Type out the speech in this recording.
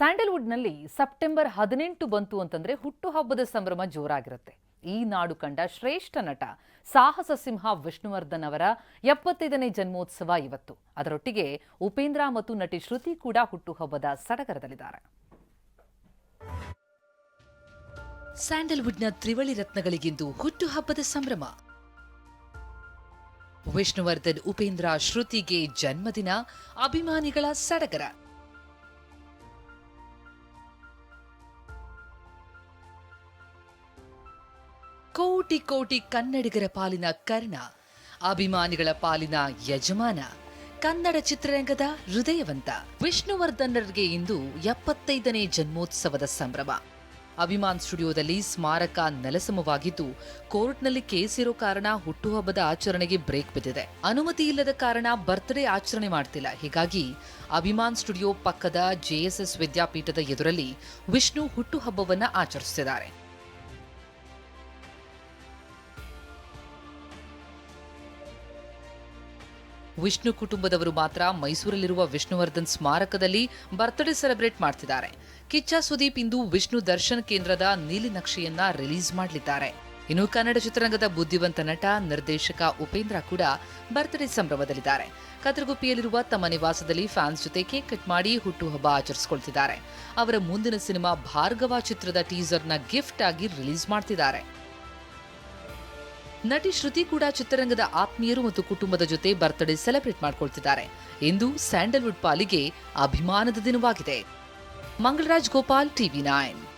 ಸ್ಯಾಂಡಲ್ವುಡ್ನಲ್ಲಿ September ಹದಿನೆಂಟು ಬಂತು ಅಂತಂದ್ರೆ ಹುಟ್ಟುಹಬ್ಬದ ಸಂಭ್ರಮ ಜೋರಾಗಿರುತ್ತೆ. ಈ ನಾಡು ಕಂಡ ಶ್ರೇಷ್ಠ ನಟ ಸಾಹಸ ಸಿಂಹ ವಿಷ್ಣುವರ್ಧನ್ ಅವರ ಎಪ್ಪತ್ತೈದನೇ ಜನ್ಮೋತ್ಸವ ಇವತ್ತು. ಅದರೊಟ್ಟಿಗೆ ಉಪೇಂದ್ರ ಮತ್ತು ನಟಿ ಶ್ರುತಿ ಕೂಡ ಹುಟ್ಟುಹಬ್ಬದ ಸಡಗರದಲ್ಲಿದ್ದಾರೆ. ಸ್ಯಾಂಡಲ್ವುಡ್ನ ತ್ರಿವಳಿ ರತ್ನಗಳಿಗಿಂದು ಹುಟ್ಟುಹಬ್ಬದ ಸಂಭ್ರಮ. ವಿಷ್ಣುವರ್ಧನ್, ಉಪೇಂದ್ರ, ಶ್ರುತಿಗೆ ಜನ್ಮದಿನ, ಅಭಿಮಾನಿಗಳ ಸಡಗರ. ಕೋಟಿ ಕೋಟಿ ಕನ್ನಡಿಗರ ಪಾಲಿನ ಕರ್ಣ, ಅಭಿಮಾನಿಗಳ ಪಾಲಿನ ಯಜಮಾನ, ಕನ್ನಡ ಚಿತ್ರರಂಗದ ಹೃದಯವಂತ ವಿಷ್ಣುವರ್ಧನರಿಗೆ ಇಂದು ಎಪ್ಪತ್ತೈದನೇ ಜನ್ಮೋತ್ಸವದ ಸಂಭ್ರಮ. ಅಭಿಮಾನ್ ಸ್ಟುಡಿಯೋದಲ್ಲಿ ಸ್ಮಾರಕ ನೆಲಸಮವಾಗಿದ್ದು, ಕೋರ್ಟ್ನಲ್ಲಿ ಕೇಸ್ ಇರೋ ಕಾರಣ ಹುಟ್ಟುಹಬ್ಬದ ಆಚರಣೆಗೆ ಬ್ರೇಕ್ ಬಿದ್ದಿದೆ. ಅನುಮತಿ ಇಲ್ಲದ ಕಾರಣ ಬರ್ತ್ಡೇ ಆಚರಣೆ ಮಾಡ್ತಿಲ್ಲ. ಹೀಗಾಗಿ ಅಭಿಮಾನ್ ಸ್ಟುಡಿಯೋ ಪಕ್ಕದ ಜೆಎಸ್ಎಸ್ ವಿದ್ಯಾಪೀಠದ ಎದುರಲ್ಲಿ ವಿಷ್ಣು ಹುಟ್ಟುಹಬ್ಬವನ್ನು ಆಚರಿಸುತ್ತಿದ್ದಾರೆ ವಿಷ್ಣು ಕುಟುಂಬದವರು ಮಾತ್ರ ಮೈಸೂರಲ್ಲಿರುವ ವಿಷ್ಣುವರ್ಧನ್ ಸ್ಮಾರಕದಲ್ಲಿ ಬರ್ತ್ಡೇ ಸೆಲೆಬ್ರೇಟ್ ಮಾಡ್ತಿದ್ದಾರೆ. ಕಿಚ್ಚ ಸುದೀಪ್ ಇಂದು ವಿಷ್ಣು ದರ್ಶನ್ ಕೇಂದ್ರದ ನೀಲಿ ನಕ್ಷೆಯನ್ನ ರಿಲೀಸ್ ಮಾಡಲಿದ್ದಾರೆ. ಇನ್ನು ಕನ್ನಡ ಚಿತ್ರರಂಗದ ಬುದ್ಧಿವಂತ ನಟ, ನಿರ್ದೇಶಕ ಉಪೇಂದ್ರ ಕೂಡ ಬರ್ತ್ಡೇ ಸಂಭ್ರಮದಲ್ಲಿದ್ದಾರೆ. ಕತ್ರಗುಪ್ಪಿಯಲ್ಲಿರುವ ತಮ್ಮ ನಿವಾಸದಲ್ಲಿ ಫ್ಯಾನ್ಸ್ ಜೊತೆ ಕೇಕ್ ಕಟ್ ಮಾಡಿ ಹುಟ್ಟುಹಬ್ಬ ಆಚರಿಸಿಕೊಳ್ತಿದ್ದಾರೆ. ಅವರ ಮುಂದಿನ ಸಿನಿಮಾ ಭಾರ್ಗವ ಚಿತ್ರದ ಟೀಸರ್ನ ಗಿಫ್ಟ್ ಆಗಿ ರಿಲೀಸ್ ಮಾಡ್ತಿದ್ದಾರೆ. ನಟಿ ಶ್ರುತಿ ಕೂಡ ಚಿತ್ರರಂಗದ ಆತ್ಮೀಯರು ಮತ್ತು ಕುಟುಂಬದ ಜೊತೆ ಬರ್ತ್ಡೇ ಸೆಲೆಬ್ರೇಟ್ ಮಾಡ್ಕೊಳ್ತಿದ್ದಾರೆ. ಇಂದು ಸ್ಯಾಂಡಲ್ವುಡ್ ಪಾಲಿಗೆ ಅಭಿಮಾನದ ದಿನವಾಗಿದೆ. Mangalaraj Gopal, TV nine.